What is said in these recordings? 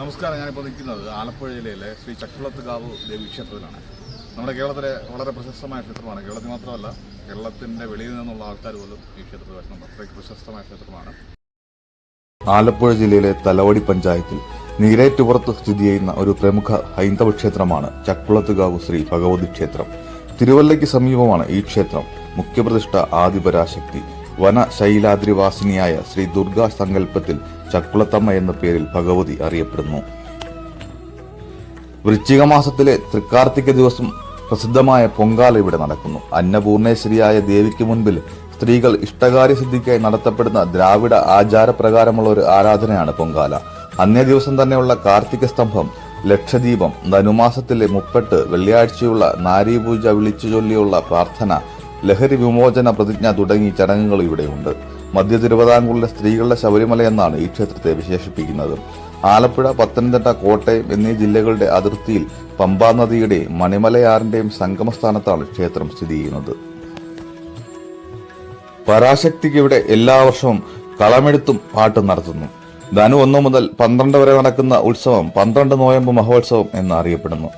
നമസ്കാരം ഞാനിപ്പോൾ നിൽക്കുന്നത് ആലപ്പുഴ ജില്ലയിലെ ശ്രീ ചക്കുളത്തുകാവ് ദേവി ക്ഷേത്രത്തിലാണ് നമ്മുടെ കേരളത്തിലെ വളരെ പ്രശസ്തമായ ക്ഷേത്രമാണ്. കേരളത്തിൽ മാത്രമല്ല കേരളത്തിന്റെ വെളിയിൽ നിന്നുള്ള ആൾക്കാർ പോലും ഈ ക്ഷേത്രത്തിൽ വരണം. അത്രയ്ക്ക് പ്രശസ്തമായ ക്ഷേത്രമാണ്. ആലപ്പുഴ ജില്ലയിലെ തലവടി പഞ്ചായത്തിൽ നീരേറ്റുപുറത്ത് സ്ഥിതി ചെയ്യുന്ന ഒരു പ്രമുഖ ഹൈന്ദവ ക്ഷേത്രമാണ് ചക്കുളത്തുകാവ് ശ്രീ ഭഗവതി ക്ഷേത്രം. തിരുവല്ലയ്ക്ക് സമീപമാണ് ഈ ക്ഷേത്രം. മുഖ്യപ്രതിഷ്ഠ ആദിപരാശക്തി. വന ശൈലാദ്രിവാസിനിയായ ശ്രീ ദുർഗാ സങ്കല്പത്തിൽ ചക്കുളത്തമ്മ എന്ന പേരിൽ ഭഗവതി അറിയപ്പെടുന്നു. വൃശ്ചിക മാസത്തിലെ തൃക്കാർത്തിക ദിവസം പ്രസിദ്ധമായ പൊങ്കാല ഇവിടെ നടക്കുന്നു. അന്നപൂർണേശ്വരിയായ ദേവിക്ക് മുൻപിൽ സ്ത്രീകൾ ഇഷ്ടകാര്യസിദ്ധിക്കായി നടത്തപ്പെടുന്ന ദ്രാവിഡ ആചാരപ്രകാരമുള്ള ഒരു ആരാധനയാണ് പൊങ്കാല. അന്നേ ദിവസം തന്നെയുള്ള കാർത്തിക സ്തംഭം ലക്ഷദീപം ധനുമാസത്തിലെ മുപ്പെട്ട് വെള്ളിയാഴ്ചയുള്ള നാരീപൂജ വിളിച്ചു ചൊല്ലിയുള്ള പ്രാർത്ഥന ലഹരി വിമോചന പ്രതിജ്ഞ തുടങ്ങി ചടങ്ങുകൾ ഇവിടെയുണ്ട്. മധ്യ തിരുവിതാംകൂറിലെ സ്ത്രീകളുടെ ശബരിമല എന്നാണ് ഈ ക്ഷേത്രത്തെ വിശേഷിപ്പിക്കുന്നത്. ആലപ്പുഴ പത്തനംതിട്ട കോട്ടയം എന്നീ ജില്ലകളുടെ അതിർത്തിയിൽ പമ്പാ നദിയുടെയും മണിമലയാറിന്റെയും സംഗമസ്ഥാനത്താണ് ക്ഷേത്രം സ്ഥിതി ചെയ്യുന്നത്. പരാശക്തിക്ക് ഇവിടെ എല്ലാ വർഷവും കളമെടുത്തും പാട്ട് നടത്തുന്നു. ധനു ഒന്നു മുതൽ പന്ത്രണ്ട് വരെ നടക്കുന്ന ഉത്സവം പന്ത്രണ്ട് നോയമ്പ് മഹോത്സവം എന്നറിയപ്പെടുന്നു.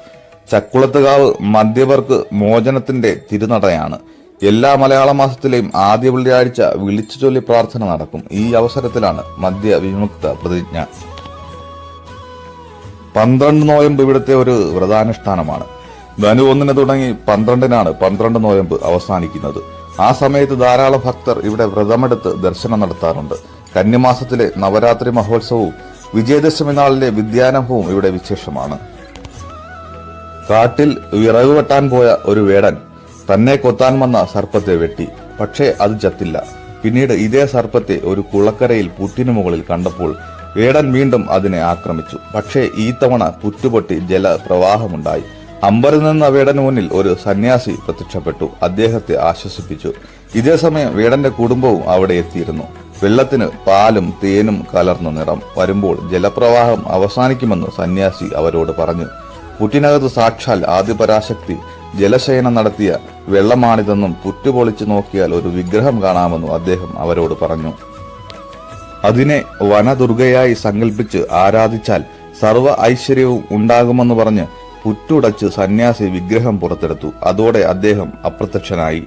ചക്കുളത്തുകാവ് മദ്യവർക്ക് മോചനത്തിന്റെ തിരുനടയാണ്. എല്ലാ മലയാള മാസത്തിലെയും ആദ്യ വെള്ളിയാഴ്ച വിളിച്ചു ചൊല്ലി പ്രാർത്ഥന നടക്കും. ഈ അവസരത്തിലാണ് മദ്യ വിമുക്ത പ്രതിജ്ഞ. പന്ത്രണ്ട് നോയമ്പ് ഇവിടുത്തെ ഒരു വ്രതാനുഷ്ഠാനമാണ്. ധനു ഒന്നിന് തുടങ്ങി പന്ത്രണ്ടിനാണ് പന്ത്രണ്ട് നോയമ്പ് അവസാനിക്കുന്നത്. ആ സമയത്ത് ധാരാളം ഭക്തർ ഇവിടെ വ്രതമെടുത്ത് ദർശനം നടത്താറുണ്ട്. കന്നിമാസത്തിലെ നവരാത്രി മഹോത്സവവും വിജയദശമി നാളിലെ വിദ്യാരംഭവും ഇവിടെ വിശേഷമാണ്. കാട്ടിൽ വിറക് വെട്ടാൻ പോയ ഒരു വേടൻ തന്നെ കൊത്താൻ വന്ന സർപ്പത്തെ വെട്ടി. പക്ഷേ അത് ചത്തില്ല. പിന്നീട് ഇതേ സർപ്പത്തെ ഒരു കുളക്കരയിൽ പുറ്റിനു മുകളിൽ കണ്ടപ്പോൾ ഏടൻ വീണ്ടും അതിനെ ആക്രമിച്ചു. പക്ഷേ ഈ തവണ പുറ്റുപൊട്ടി ജലപ്രവാഹമുണ്ടായി. അമ്പരിൽ നിന്ന് വേടന് മുന്നിൽ ഒരു സന്യാസി പ്രത്യക്ഷപ്പെട്ടു. അദ്ദേഹത്തെ ആശ്വസിപ്പിച്ചു. ഇതേ സമയം വേടന്റെ കുടുംബവും അവിടെ എത്തിയിരുന്നു. വെള്ളത്തിന് പാലും തേനും കലർന്ന നിറം. വരുമ്പോൾ ജലപ്രവാഹം അവസാനിക്കുമെന്ന് സന്യാസി അവരോട് പറഞ്ഞു. പുറ്റിനകത്ത് സാക്ഷാൽ ആദിപരാശക്തി ജലശയനം നടത്തിയ വെള്ളമാണിതെന്നും പുറ്റുപൊളിച്ചു നോക്കിയാൽ ഒരു വിഗ്രഹം കാണാമെന്നും അദ്ദേഹം അവരോട് പറഞ്ഞു. അതിനെ വനദുർഗയായി സങ്കല്പിച്ച് ആരാധിച്ചാൽ സർവ ഐശ്വര്യവും ഉണ്ടാകുമെന്ന് പറഞ്ഞ് പുറ്റുടച്ച് സന്യാസി വിഗ്രഹം പുറത്തെടുത്തു. അതോടെ അദ്ദേഹം അപ്രത്യക്ഷനായി.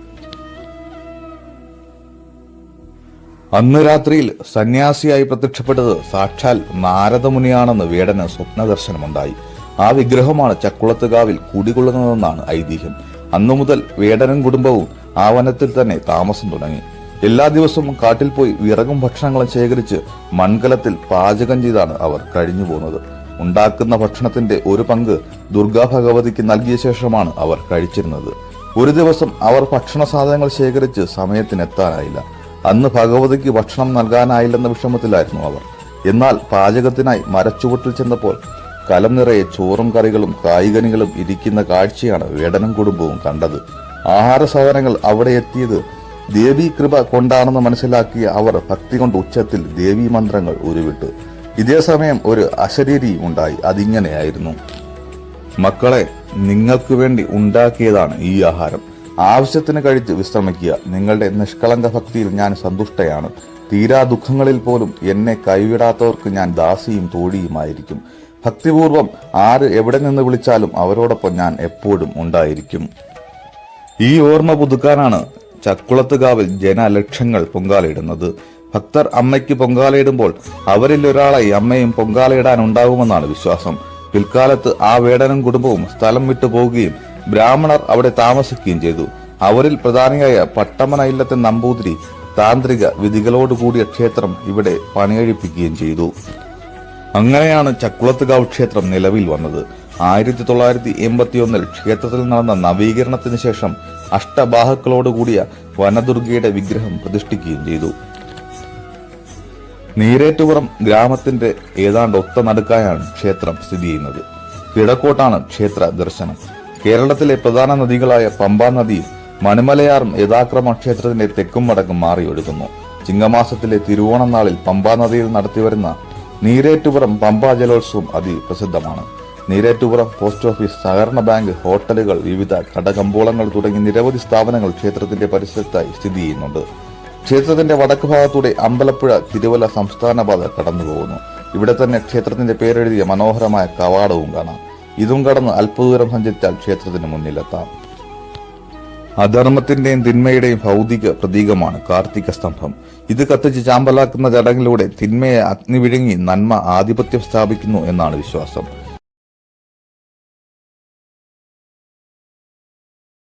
അന്ന് രാത്രിയിൽ സന്യാസിയായി പ്രത്യക്ഷപ്പെട്ടത് സാക്ഷാൽ നാരദമുനിയാണെന്ന് വേടന് സ്വപ്നദർശനമുണ്ടായി. ആ വിഗ്രഹമാണ് ചക്കുളത്തുകാവിൽ കുടികൊള്ളുന്നതെന്നാണ് ഐതിഹ്യം. അന്നു മുതൽ വേടനും കുടുംബവും ആ വനത്തിൽ തന്നെ താമസം തുടങ്ങി. എല്ലാ ദിവസവും കാട്ടിൽ പോയി വിറകും ഭക്ഷണങ്ങളും ശേഖരിച്ച് മൺകലത്തിൽ പാചകം ചെയ്താണ് അവർ കഴിഞ്ഞു പോകുന്നത്. ഉണ്ടാക്കുന്ന ഭക്ഷണത്തിന്റെ ഒരു പങ്ക് ദുർഗാ ഭഗവതിക്ക് നൽകിയ ശേഷമാണ് അവർ കഴിച്ചിരുന്നത്. ഒരു ദിവസം അവർ ഭക്ഷണ സാധനങ്ങൾ ശേഖരിച്ച് സമയത്തിനെത്താനായില്ല. അന്ന് ഭഗവതിക്ക് ഭക്ഷണം നൽകാനായില്ലെന്ന വിഷമത്തിലായിരുന്നു അവർ. എന്നാൽ പാചകത്തിനായി മരച്ചുവട്ടിൽ ചെന്നപ്പോൾ കലം നിറയെ ചോറും കറികളും കായികനികളും ഇരിക്കുന്ന കാഴ്ചയാണ് വേടനും കുടുംബവും കണ്ടത്. ആഹാര സാധനങ്ങൾ അവിടെ എത്തിയത് ദേവി കൃപ കൊണ്ടാണെന്ന് മനസ്സിലാക്കിയ അവർ ഭക്തി കൊണ്ട് ഉച്ചത്തിൽ ദേവി മന്ത്രങ്ങൾ ഉരുവിട്ടു. ഇതേ സമയം ഒരു അശരീരി ഉണ്ടായി. അതിങ്ങനെയായിരുന്നു. മക്കളെ നിങ്ങൾക്ക് വേണ്ടി ഉണ്ടാക്കിയതാണ് ഈ ആഹാരം. ആവശ്യത്തിന് കഴിച്ച് വിശ്രമിക്കുക. നിങ്ങളുടെ നിഷ്കളങ്ക ഭക്തിയിൽ ഞാൻ സന്തുഷ്ടയാണ്. തീരാ ദുഃഖങ്ങളിൽ പോലും എന്നെ കൈവിടാത്തവർക്ക് ഞാൻ ദാസിയും തോഴിയുമായിരിക്കും ഭക്തിപൂർവം ആര് എവിടെ നിന്ന് വിളിച്ചാലും അവരോടൊപ്പം ഞാൻ എപ്പോഴും ഉണ്ടായിരിക്കും. ഈ ഓർമ്മ പുതുക്കാനാണ് ചക്കുളത്തുകാവിൽ ജനലക്ഷങ്ങൾ പൊങ്കാലയിടുന്നത്. ഭക്തർ അമ്മയ്ക്ക് പൊങ്കാലയിടുമ്പോൾ അവരിൽ ഒരാളായി അമ്മയും പൊങ്കാലയിടാൻ ഉണ്ടാകുമെന്നാണ് വിശ്വാസം. പിൽക്കാലത്ത് ആ വേടനും കുടുംബവും സ്ഥലം വിട്ടു പോവുകയും ബ്രാഹ്മണർ അവിടെ താമസിക്കുകയും ചെയ്തു. അവരിൽ പ്രധാനിയായ പട്ടമന ഇല്ലത്തെ നമ്പൂതിരി താന്ത്രിക വിധികളോടുകൂടിയ ക്ഷേത്രം ഇവിടെ പണികഴിപ്പിക്കുകയും ചെയ്തു. അങ്ങനെയാണ് ചക്കുളത്തുകാവ് ക്ഷേത്രം നിലവിൽ വന്നത്. ആയിരത്തി തൊള്ളായിരത്തി എൺപത്തിയൊന്നിൽ ക്ഷേത്രത്തിൽ നടന്ന നവീകരണത്തിന് ശേഷം അഷ്ടബാഹുക്കളോടുകൂടിയ വനദുർഗയുടെ വിഗ്രഹം പ്രതിഷ്ഠിക്കുകയും ചെയ്തു. നീരേറ്റുപുറം ഗ്രാമത്തിന്റെ ഏതാണ്ട് ഒത്ത നടുക്കായാണ് ക്ഷേത്രം സ്ഥിതി ചെയ്യുന്നത്. കിഴക്കോട്ടാണ് ക്ഷേത്ര ദർശനം. കേരളത്തിലെ പ്രധാന നദികളായ പമ്പാ നദിയും മണിമലയാറും യഥാക്രമ ക്ഷേത്രത്തിന്റെ തെക്കും വടക്കും മാറി ഒഴുകുന്നു ചിങ്ങമാസത്തിലെ തിരുവോണം നാളിൽ പമ്പാ നദിയിൽ നടത്തിവരുന്ന നീരേറ്റുപുറം പമ്പാ ജലോത്സവം അതിപ്രസിദ്ധമാണ്. നീരേറ്റുപുറം പോസ്റ്റ് ഓഫീസ് സഹകരണ ബാങ്ക് ഹോട്ടലുകൾ വിവിധ കടകമ്പോളങ്ങൾ തുടങ്ങി നിരവധി സ്ഥാപനങ്ങൾ ക്ഷേത്രത്തിന്റെ പരിസരത്തായി സ്ഥിതി ചെയ്യുന്നുണ്ട്. ക്ഷേത്രത്തിന്റെ വടക്ക് ഭാഗത്തൂടെ അമ്പലപ്പുഴ തിരുവല്ല സംസ്ഥാന പാത കടന്നുപോകുന്നു. ഇവിടെ തന്നെ ക്ഷേത്രത്തിന്റെ പേരെഴുതിയ മനോഹരമായ കവാടവും കാണാം. ഇതും കടന്ന് അല്പദൂരം സഞ്ചരിച്ചാൽ ക്ഷേത്രത്തിന് മുന്നിലെത്താം. അധർമ്മത്തിന്റെയും തിന്മയുടെയും ഭൗതിക പ്രതീകമാണ് കാർത്തിക സ്തംഭം. ഇത് കത്തിച്ച് ചാമ്പലാക്കുന്ന ചടങ്ങിലൂടെ തിന്മയെ അഗ്നി വിഴുങ്ങി നന്മ ആധിപത്യം സ്ഥാപിക്കുന്നു എന്നാണ് വിശ്വാസം.